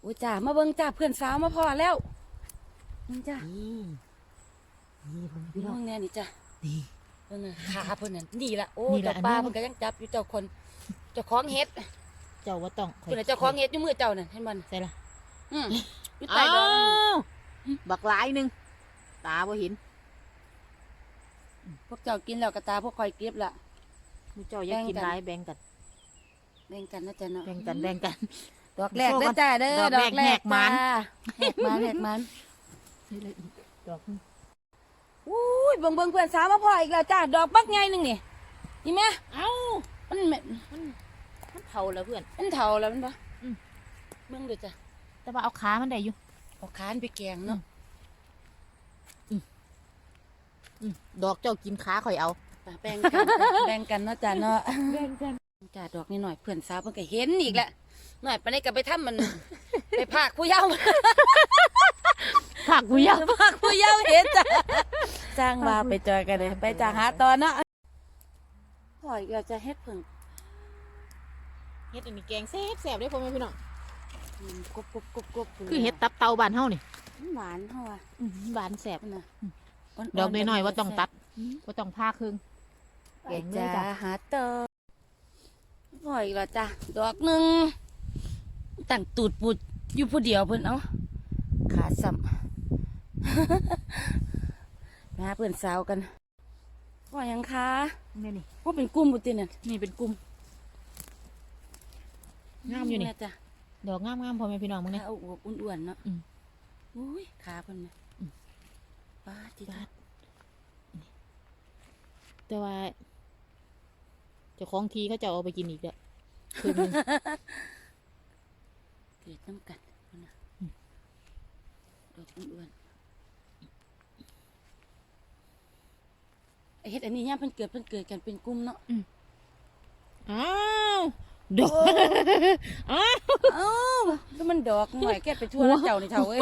โอ้ยจ้ามาเบิ่งจ้าเพื่อนสาวมาพอแล้วนี่จ้านี่นี่ผมพี่พี่น้น้อองงแน่นี่จ้านี่ เพิ่นน่ะขาเพิ่นนั่นนี่ละโอ้นี่ล่ะเจ้าป้าอันนี้ เพิ่นก็ยังจับอยู่เจ้าคนเจ้าของเฮ็ดเจ้าว่าต้องเพิ่นน่ะเจ้าของเฮ็ดอยู่มือเจ้านั่นเห็นบ่น่ะใส่ละอืมอยู่ใต้อ้าดอกวบักหลายหนึงตาบ่เห็นพวกเจ้ากินแล้วก็ตาพวกคอยเก็บละมูเจ้าอยากกินแบ่งกัน หลายแบ่งกันแบ่งกันนะจ๊ะเนาะแบ่งกันแบ่งกัน ดอกแรกเด้อจ้าเด้อดอกแรกจ้าแหกมันแหกมันแหกมันนี่เลยอีกดอกหนึ่งอุ้ยเบิ่งเบิ่งเพื่อนสาวมาพออีกแล้วจ้าดอกบักใหญ่หนึงนี่นี่แม่เอ้ามันแม่มันมันเผาแล้วเพื่อนมันเฒ่าแล้วมันบ่อืมเบิ่งดูจ้ะแต่ว่าเอาขามันได้อยู่เอาคานไปแกงเนาะอืมดอกเจ้ากินขาข่อยเอาไปแบ่งกันจ้ะแบ่งกันเนาะจ้าเนาะแบ่งกันจ้าดอกนี่หน่อยเพื่อนสาวเพิ่นก็เห็นอีกแล้ว หน่อยไปได้ก็ไปทำมัน ไปพากผู้เยาว์ผักกูยาวพากผู้เยาว์เห็นจ้ะสร้างมาไปจอยกันเลยไปจ้าหาตอนเนาะพออีกแล้วจะเฮ็ดเพิ่งเฮ็ดอันนี้แกงแซ่บแซ่บเด้อพ่อแม่พี่น้องอืมกรุบกรุบกรุบกรุบคือเฮ็ดตับเตาบ้านเฮานี่หวานเฮาอะอื้อหือหวานแซ่บน่ะดอกน้อยๆว่าต้องตัดว่าต้องพาครึ่ง แกแกงงเลยจ้าจ้ะหาเตอพออีกแล้วจ้ะดอกหนึ่ง ตั้งตูดปุดอยู่ผู้เดียวเพิ่นเอาขาซ้ำไปหาเพื่อนสาวกันว่าหยังคะแม่นี่ว่าเป็นกลุ่มบุติเนี่ยนี่เป็นกลุ่มงามอยู่นี่แจ้ะดอกงามๆพ่อแม่พี่น้องมึงเนี่ยขาอวบๆอ้วนๆเนาะอืมอุ้ยขาเพิ่นน่ะอืมป้าจิบาตาดแต่ว่าเจ้าของทีเขาจะเอาไปกินอีกเด้อครึ่งหนึง เกิดน้ำกัดเพิ่นน่ะอืมดอกอ้วนๆไอ้เฮ็ดอันนี้ย่ามเพิ่นเกิดเพิ่นเกิดกันเป็นกลุ่มเนาะอ้าวดอกอ้าวเอ้าแล้วมันดอกหน่อยแกไปทั่วแล้วเจ้านี่เท่าเอ้ย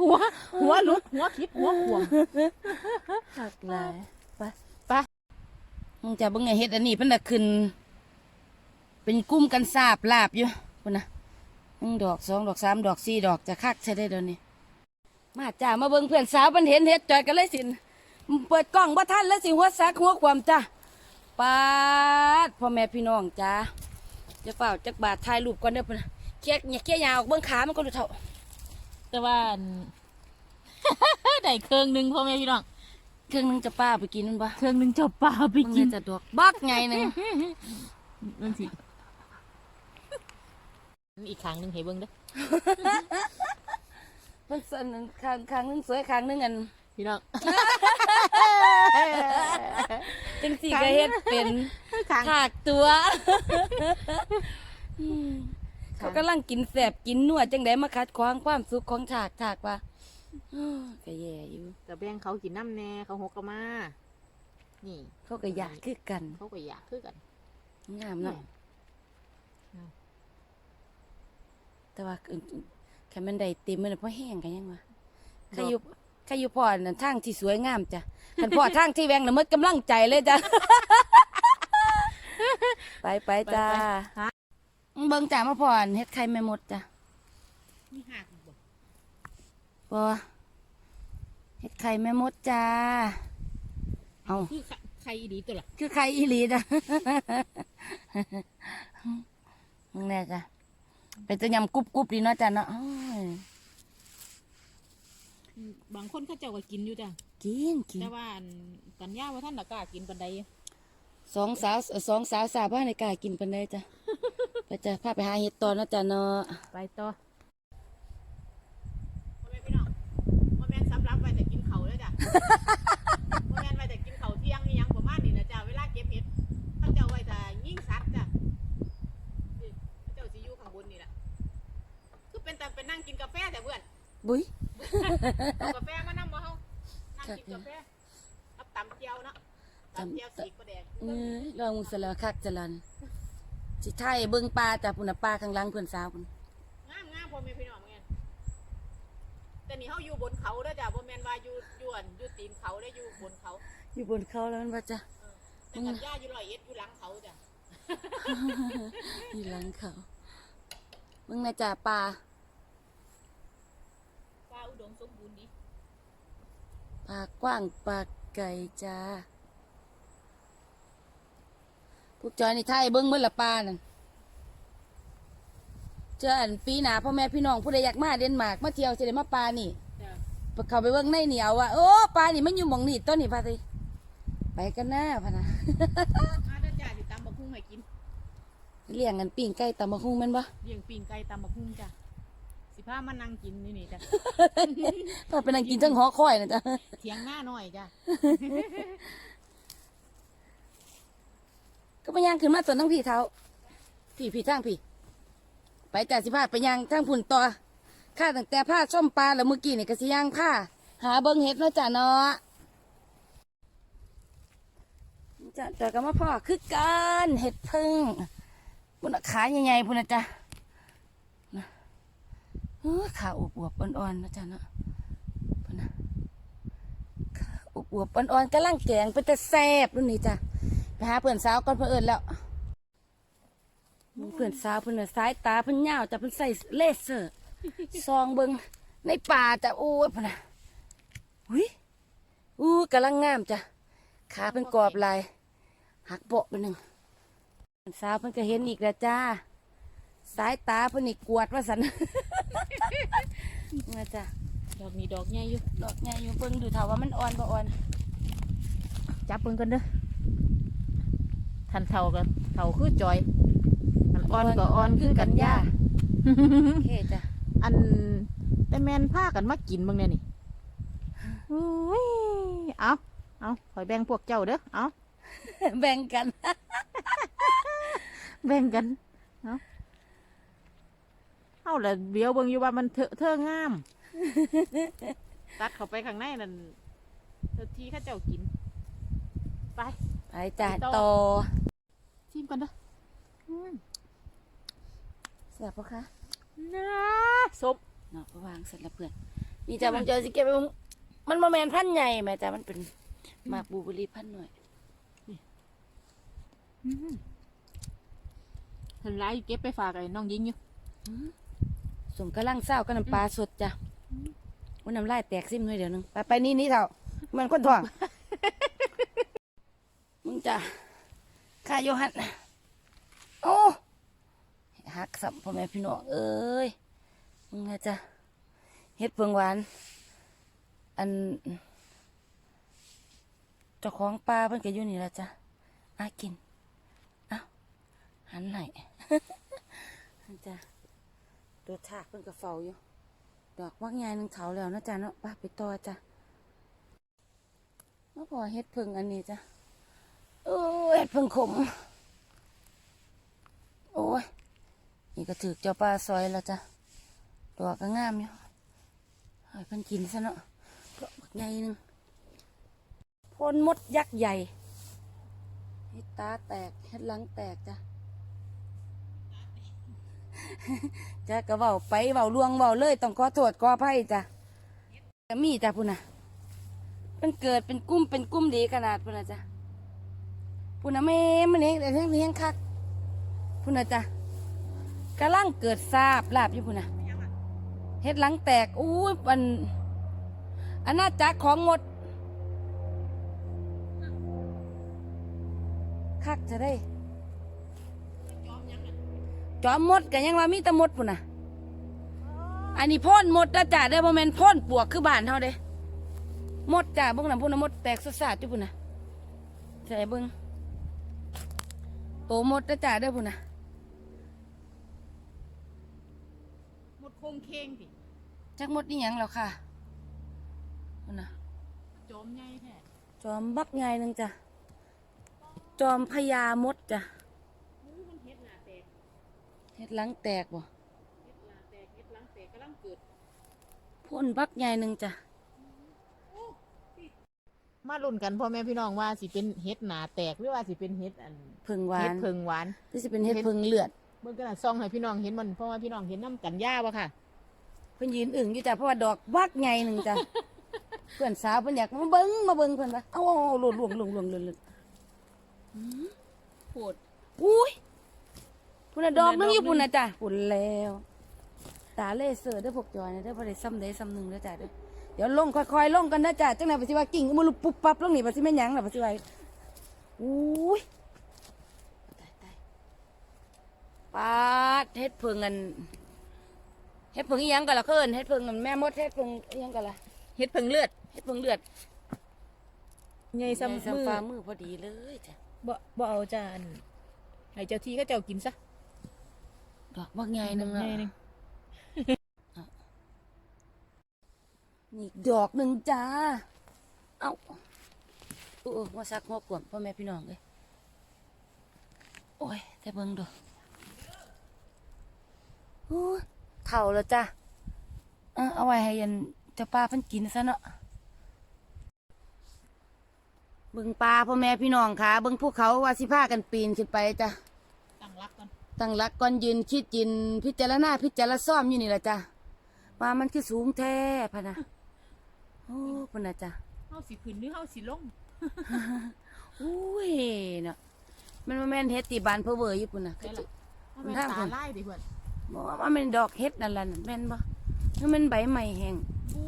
หัวหัวหลุดหัวคิดหัวขวงหักหลายไปไปมึงจะเบิ่งไงเฮ็ดอันนี้เพิ่นน่ะขึ้น เป็นกลุ่มกันสาบลาบอยู่พุ่นน่ะ หนึ่งดอกสองดอกสามดอกสี่ดอกจะคักใช่ได้เดี๋ยวนี้ มาจ้ามาเบิ่งเพื่อนสาวมันเห็นเฮ็ดจอยกันเลยสิเปิดกล้องบ่ทันแล้วสิหัวซักหัวความจ้าปาดพ่อแม่พี่น้องจ้าจะเฝ้าจักบาทถ่ายรูปก่อนเด้อพุ่นน่ะเคียกเนี่ยเคียยาวเบิ่งขามันก็ดูเท่าแต่ว่าอันได้เครื่องหนึงพ่อแม่พี่น้องเครื่องหนึงจะป้าไปกินมันบ่เครื่องหนึงเจ้าป่าไปมึงกินเนี่ยจะดอกบักไงหนึงนั่นสิ อีกครั้งหนึงให้เบิ่งเด้อมันสั่นข้างข้างหนึงสวยข้างหนึงอันพี่น้องจังสี่ก็เฮ็ดเป็นครั้งถากตัวอืมเขากำลังกินแสบกินนัวจังไดมาคัดขวางความสุขของฉากฉากว่าอ้อก็แย่อยู่ แต่แบ่งเขากินน้ำแน่เขาหกกะมา นี่เขาก็อยากคือกันเขาก็อยากคือกัน งามเนาะอืม แต่ว่าอื่นแค่มันได้เต็มมันเพราะแห้งกันยังวะใครอยู่ใครอยู่พ่อนั่นทางที่สวยงามจ้ะคันพ่อทางที่แวงน่ะหมดกำลังใจเลยจ้ะ ไปไปจ้าฮะเบิ่งจ้ามาพ่ออันเฮ็ดไข่แม่มดจ้ะนี่หักบ่บอเฮ็ดไข่แม่มดจ้า เอา คือใครอีดีตัวล่ะคือไข่อีหลีจ้ะ มึงแน่จ้ะ เป็นตัวยำกรุบกรุบดีเนาะจ้ะเนาะอ้ายบางคนเขาเจ้าก็กินอยู่จ้ะกินกินแต่ว่าอันกัญญาว่าท่านน่ะกล้ากินปันใดสองสาวเอ่อสองสาวสาวบ้านในกล้ากินเป็นได้จ้ะ ไปจ้ะพาไปหาเห็ดตอนเนาะจ้ะเนาะ ไปต่อพ่อแม่พี่น้องพ่อแม่นสำรับไว้แต่กินเขาวเลยจ้ะ กินกาแฟแต่เพื่อนบุ้ยเอากาแฟมานั่งบ่เฮานั่งกินกาแฟรับตำเจียวเนาะตำเจียวสีกระแดงเอ้ยลองมุสลาคักจะลันสิไทยเบิ่งปลาจ้ะปุ่นน่ะปลาข้างหลังเพื่อนสาวพุ่นงามงามพ่อแม่พี่น้องเหมือนกันแต่นี่เฮาอยู่บนเขาเด้อจ้ะบ่แม่นว่าอยู่อยู่อันอยู่ตีนเขาได้ออยู่บนเขา อยู่บนเขาแล้วมันว่าจ้ะแต่กับย่าอยู่ร้อยเอ็ดอยู่หลังเขาจ้ะอยู่หลังเขาเบิ่งนะจ้ะปลา มสมบูรณ์ดีปากกว้างปากไก่จ้าพวกจอยนี่ไทยเบิ้งเมื่อละปลานั่นเจออันปีหนาพ่อแม่พี่น้องผู้ใดอยากมาเดนมาร์กมาเที่ยวจะได้มาปลานี่จ้ะเขาไปเบิ้งในเหนียวว่าโอ้ปลานี่มันอยู่หมองนี่ต้นนี่พาสิไปกันหน้าพะนะมาเด้อจ้าสิตำบักหุ่งให้กินเลี้ยงกันปิ้งไก่ตำมะฮุ่งแม่นบ่เลี้ยงปิ้งไก่ตำบักหุ่งจ้ะสิ พามานั่งกินนี่นี่จ้ะพาไปนั่งกินจังหอคอยนะจ๊ะเถียงหน้าหน่อยจ้ะก็ไปย่างขึ้นมาส่วนทั้งพี่เท้าพี่พี่ทางพี่ ไปจ่าสิพาไปย่างทางผุ่นต่อข้าตั้งแต่ผ้าส้มปลาแล้วเมื่อกี้นี่ก็สิย่างผ้า หาเบิ้งเห็ดเนาะจ้ะเนาะจ้ะแต่ก็มาพ่อคือการเห็ดพึ่งพุ่นน่ะขาใหญ่ๆพุ่นนะจ้ะนะ เออขาอวบๆอ่อนๆนะจ้ะเนาะนะขาอวบๆอ่อนๆกำลังแกงเป็นแต่แซ่บรุ่นนี้จ้ะไปหาเพื่อนสาวก่อนเพื่อนเอิญแล้วเพื่อนสาวเพื่อนสายตาเพื่อนยาวจะเพื่อนใส่เลเซอร์ซองเบิงในป่าจะโอ้ยพะนะหุยอู้กำลังงามจ้ะขาเพื่อนกรอบลายหักเบาะไปหนึ่งเพื่อนสาวเพื่อนก็เห็นอีกแล้วจ้า สายตาเพื่อนนี่กวดว่าสัน มาจ้ะดอกนี้ดอกใหญ่อยู่ดอกใหญ่อยู่เบิ่งดูเถาว่ามันอ่อนบ่อ่อนจับเบิ่งกันเด้อทันเท่าก็เท่าคือจอยอันอ่อนก็อ่อนคือกันย่าโอเคจ้ะอันแต่แมนผ้ากันมากินเบิ่งเนี่ยนี่อุ้ยเอาเอาคอยแบ่งพวกเจ้าเด้อเอาแบ่งกัน แบ่งกันเอา เอาละเดี๋ยวเบิ่งอยู่ว่ามันเถอะเธองาม ตัดเข้าไปข้างในนั่นเธอที่เข้าเจ้ากิน ไป ไปจ้ะไปต่อต่อชิมกันเด้ออืมเสียบปะคะน่าสม เนาะก็วางเสร็จแล้วเพื่อนนี่จ้ะมันเจอสิเก็บไปมึงมันมาแมนพันธุ์ใหญ่แม่จ้ะมันเป็นหมากบลูเบอร์รี่พันธุ์หน่อยเห็นไรเก็บไปฝากไอ้น้องยิงอยู่ สมกำลังเศร้าก็น้ำปลาสดจ้ะวันน้ำลายแตกซิมหน่อยเดี๋ยวนึงไปไปนี่นี่เถ่ามันคนท้องมึงจ้ะข้าโยหันโอ้หักสับพ่อแม่พี่น้องเอ้ยมึงนะจ้ะเฮ็ดเพิงหวาน อันเจ้าของปลาเพิ่นก็อยู่นี่ละจ้ะอากิน เอ้าหันไหนนั่นจ้ะ ตัวถากเพิ่นก็เฝ้าอยู่ ดอกวักใหญ่หนึงเถาแล้วนะจ๊ะเนาะไป้าไปต่อจ้ะมาพอเฮ็ดเพิ่งอันนี้จ้ะโอ้เฮ็ดเพิ่งขม โอ้ยนี่ก็ถือเจ้าปลาซอยแล้วจ้ะดอกก็งามอยู่ให้เพิ่นกินซะเนาะดอกบักใหญ่หนึงพ่นมดยักษ์ใหญ่เฮ็ดตาแตกเฮ็ดหลังแตกจ้ะ จ้ะก็เว้าไปเว้าลวงเว้าเลย ต้องขอโทษขออภัยจ้ะก็มีจ้ะพุ่นน่ะเป็นเกิดเป็นกุ้มเป็นกุ้มดีขนาดพุ่นน่ะจ้ะพุ่นน่ะแม่มันเองแต่เรื่องเลี้ยงคักพุ่นน่ะจ้ะกำลังเกิดซาบลาบอยู่พุ่นน่ะเฮ็ดหลังแตกอู้มันอาณาจักของหมดคักจะได้ จอมมดกันยังว่ามีแต่มดพุ่นน่ะ อันนี้พ่นมดนะจ้ะเด้อบ่แม่นพ่นปวกคือบ้านเฮาเด้มดจ้ะเบิ่งน่ะพุ่นน่ะมดแตกสะๆอยู่พุ่นน่ะใส่เบิ่งโตมดนะจ้ะเด้อพุ่นน่ะหมดโคงเคงสิจักมดนี่หยังแล้วค่ะพุ่นน่ะจอมใหญ่แท้จอมบักใหญ่หนึงจ้ะจอมพญามดจ้ะ อู้มันเฮ็ดหน้าแตก เฮ็ดหลังแตกบ่เฮ็ดหน้าแตกเฮ็ดหลังแตกกำลังเกิดพ่นบักใหญ่หนึงจ้ะมาลุ้นกันพ่อแม่พี่น้องว่าสิเป็นเฮ็ดหนาแตกหรือว่าสิเป็นเฮ็ดอันเพิ่งหวาเฮ็นดเพิงหวานหรือสิเป็นเฮ็ดเพิ่งเลือด เบิ่งกันนะซองให้พี่น้องเห็นมันเพราะว่าพี่น้องเห็นน้ำกันย่าบ่ค่ะ เพิ่นยืนอึ่งอยู่จ้ะเพราะว่าดอกบักใหญ่หนึงจ้ะ เพื่อนสาวเพิ่นอยากมาเบิ่งมาเบิ่งเพิ่นว่าเอ้าหลุดหลวงหลวงหลวงหลวงหลวงพูดอุ้ย พุ่นน่ะดอกนึงอยู่พุ่พุ่นนน่ะน่ะจ้ะพุ่นแล้ว ตาเลเซอร์เด้อพวกจอยนะเด้อบ่ได้ซ้ำใดซ้ำหนึ่งเด้อจ้ะเด้อเดี๋ยวลงค่อยๆลงกันนะจ้ะจังไหนปฏิว่ากิ่งมุลุปุ๊บปั๊บลงนี่ปฏิแม่นหยังล่ะปฏิว่าอุ้ยตายตายปาดเฮ็ดเพิงกันเฮ็ดเพิงอีหยังกันล่ะเคินเฮ็ดเพิงกันแม่มดเฮ็ดเพิงอีหยังกันล่ะเฮ็ดเพิ่งเลือดเฮ็ดเพิงเลือดใหญ่ใส่ซ้ำซ้ำมือฟ้ามือพอดีเลยจ้ะบ่บ่เอาจานให้เจ้าที่ก็เจ้ากินซะ ดอกบักใหญ่หนึงใหอะญ่หนึงนี่อีกดอกหนึ่งจ้า เอ้าโอ้มาซักหัวกวมพ่อแม่พี่น้องเลยโอ้ยแต่เบิ่งดูโอ้ยเท่าแล้วจ้ะอะเอาไว้ให้ยันเจ้าป้าเพิ่นกินซะเนาะ เบิ่งปลาพ่อแม่พี่น้องค่ะ เบิ่งภูเขาว่าสิพากันปีนขึ้นไปจ้ะ ตั้งรักก่อน ตั้งหลักก่อนยืนคิดยินพิจารณาพิจารซ่อมอยู่นี่แหละจ้ะว่ามันคือสูงแท้พะนะโอ้พะนะจ้ะเฮาสิขึ้นหรือเฮาสิลงอุ้ยเนาะมันมาแม่นเฮ็ดตีบานเพอเวอร์อยู่ปุ่นน่ะได้ล่ะมัมันนทางตาผมลายดิเพิ่นบอกว่ามันเป็นดอกเฮ็ดนั่นล่ะนั่นแม่นบ่คือมันใบใหม่แห้งอู้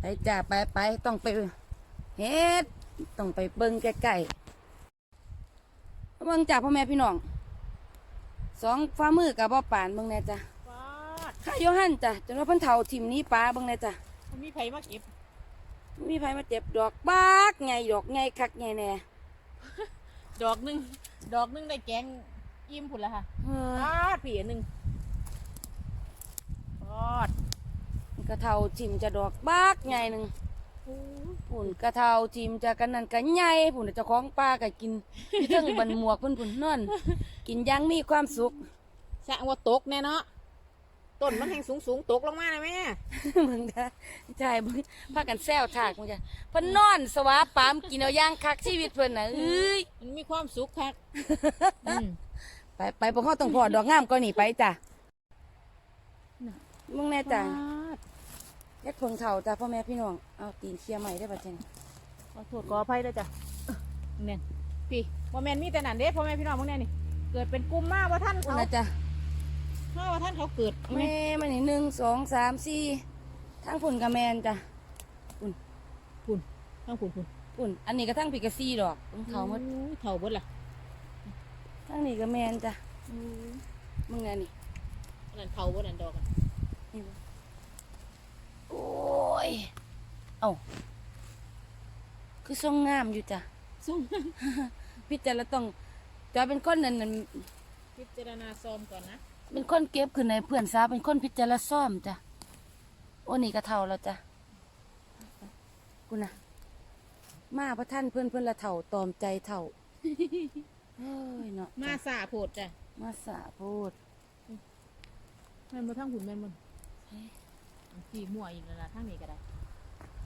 ไปจ้าไปไปต้องไปเฮ็ดต้องไปเบิ่งใกล้ๆ เบิ่งจ้าพ่อแม่พี่น้องสองฟ้ามือกับบ่ปานเบิ่งแน่จ้ะปาดข้าโยหันจ้ะจนว่าเพิ่นเฒ่าทิ่มหนี้ปลาเบิ่งแน่จ้ะมันมีไผมาเก็บมีไผมาเจ็บดอกบักใหญ่ดอกใหญ่คักใหญ่แน่ดอกหนึงดอกหนึงได้แกงอิ่มพุ่นละค่ะเฮ้ยปาดพี่อันหนึงปาดกระเทาทิ่มจะดอกบักใหญ่หนึงอู้ ผุ่นกระเทาทิ่มจะกันนั่นกันใหญ่ผุ่นเจ้าของป่าก็กินมีเทั้งบันหมวกเพิ่นผุ่นนอนกินอยังมีความสุขสะว่าตกแน่เนาะต้นมันแห่งสูงสูงๆตกลงมาเลยแม่เบิ่งจ้ะใช่เบิ่งพากันแซวถากมึงจ้ะเพิ่นนอนสวาปามกินเอาอย่างคักชีวิตเพิ่นน่ะเอ้ยมันมีความสุขคักอืมไปไปพวกเฮาต้องพอดอกงามก็นี่ไปจ้ะมึงแน่จ้ะปาด เฮ็ดเพิ่งเฒ่าจ้ะพ่อแม่พี่น้องเอาตีนเคลียร์ใหม่ได้อบัดนี้ขอโทษขออภัยด้วยจ้ะเนี่ยพี่บ่แม่นมีแต่นั่นเด้พ่อแม่พี่น้องพวกเนี้ยนี่ เกิดเป็นกลุ่มมาว่าท่านพุ่นเขานะจ้ะมาว่าท่านเขาเกิดแม่มันนี่หนึ่งสองสามสี่ทั้งฝุ่นกับแมนจ้ะคุณทั้งคุณคุณฝุ่นอันนี้ก็ทั้งปีกซีดอกของเขาหมดอู้เท่าเบิดล่ะทั้งนี้ก็แมนจ้ะมึงไงนี่อันนั้นเท่าเบิดอันดอกอะนี่บ่โอ้ย เอ้าคือทรงงามอยู่จ้ะซุ่มพี่จารต้องจะเป็นคนนั่นนั่นพิจารณาซ้อมก่อนนะเป็นคนเก็บขึ้นในเพื่อนสาวเป็นคนพิจารซ่อมจ้ะโอ้นี่ก็เท่าแล้วจ้ะกูน่ะมาพระท่านเพื่อนเพื่อนละเท่าตอมใจเท่าเฮ้ยเนาะมาสาโพดจ้ะมาสาพูดแม่นบ่ทั้งหุ่นแม่นบ่สีมั่วอีกแล้วล่ะทั้งนี้ก็ได้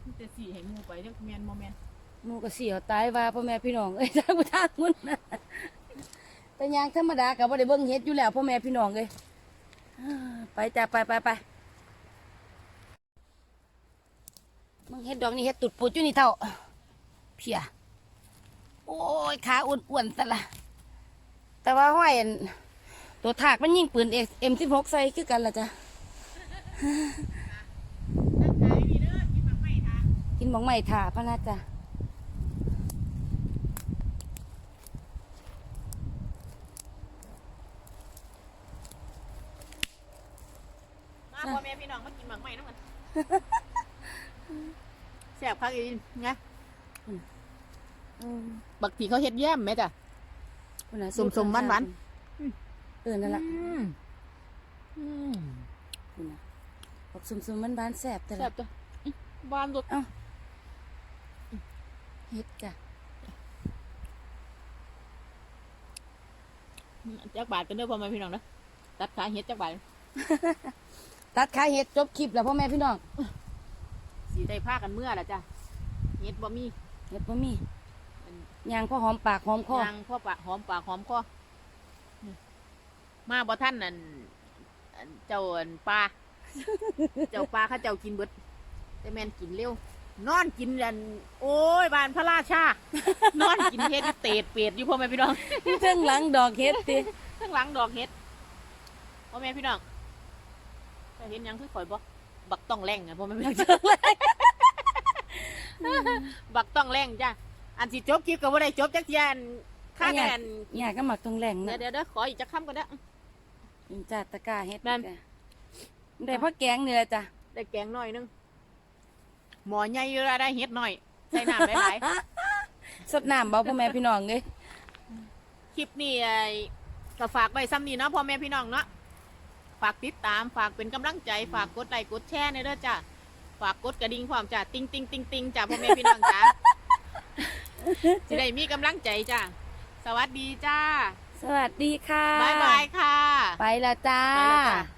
มีแต่สีให้หมูไปจักแมนบ่แมนหมูก็เสียวตายว่าพ่อแม่พี่น้องเอ้ยทางกูทางมุนนะแต่ยางธรรมดากับว่าได้เบิ่งเฮ็ดอยู่แล้วพ่อแม่พี่น้องเอ้ยอ่าไปจ้ะไปไปไปมึงเฮ็ดดอกนี่เฮ็ดตุดปุดอยู่นี่เท่าเพียโอ้ยขาอ้วนๆแต่ละแต่ว่าห้อยอันตัวถากมันยิงปืนเอ็มสิบหกใส่คือกันละจ้ะ นั่งขายนี่เด้อกินหมากไม้ทา กินบังไม่ถ่าพะนะจ้ะมาพ่อแม่พี่น้องมากินหมากไม้นำกันแซ่บคักอีไงอืมบักทีเขาเฮ็ดแย้มไหมจ้ะ คุณน่ะสมๆหวานอืมเออนั่นละอืมอืมคุณน่ะบอกสมๆมันบานๆแสบแต่แซ่ละ บจ้ะอื้อหวานสดเฮ็ดจ้ะจักบาทกันเด้อพ่อแม่พี่น้องนะตัดขาเฮ็ดจักบาทตัดขาเฮ็ดจบคลิปแล้วพ่อแม่พี่น้องสีได้ผ้ากันเมื่อละจ้ะเฮ็ดบ่มีเฮ็ดบ่มียางพ่อหอมปากหอมคอยางพ่อปากหอมปากหอมคอมาบ่ท่านนั่นอันเจ้าอันปลาเจ้าปลาเขาเจ้ากินเบิดแต่แม่นกินเร็ว นอนกินอันโอ้ยบานพระราชานอนกินเฮ็ดเตดเป็ดอยู่พ่อแม่พี่น้องเทิงหลังดอกเฮ็ดติข้างหลังดอกเฮ็ดพอพ่อแม่พี่น้องจะเห็นหยังคือข่อยบ่บักต้องแรงอะพ่อแม่พี่น้องบักต้องแรงจ้ะอันสิจบคลิปก็บ่ได้จบจักเทียนค่าแกันอยากก็หมักตรงแหล่งเดี๋ยนะวเดี๋ยวเดี๋ยวขออีกจักคำก่อนเด้ออินจัดตะกร้าเฮ็ดนั่นจ้ะได้พ่อแกงนี่แหละจ้ะได้แกงหน่อยนึง หมอใหญ่อยู่แล้วได้เฮ็ดหน่อยใส่น้ำหลายๆสดน้ำเบาพ่อแม่พี่น้องเลยคลิปนี้ไอ้ก็ฝากไว้ซ้ำนี้เนาะพ่อแม่พี่น้องเนาะฝากติดตามฝากเป็นกำลังใจฝากกดไลค์กดแชร์ในเด้อจ้ะฝากกดกระดิ่งความจ้ะติงติงติงติงจ้ะพ่อแม่พี่น้องจ้ะจะได้มีกำลังใจจ้ะสวัสดีจ้าสวัสดีค่ะบายบายค่ะ ไปละจ้า ไปแล้วจ้ะ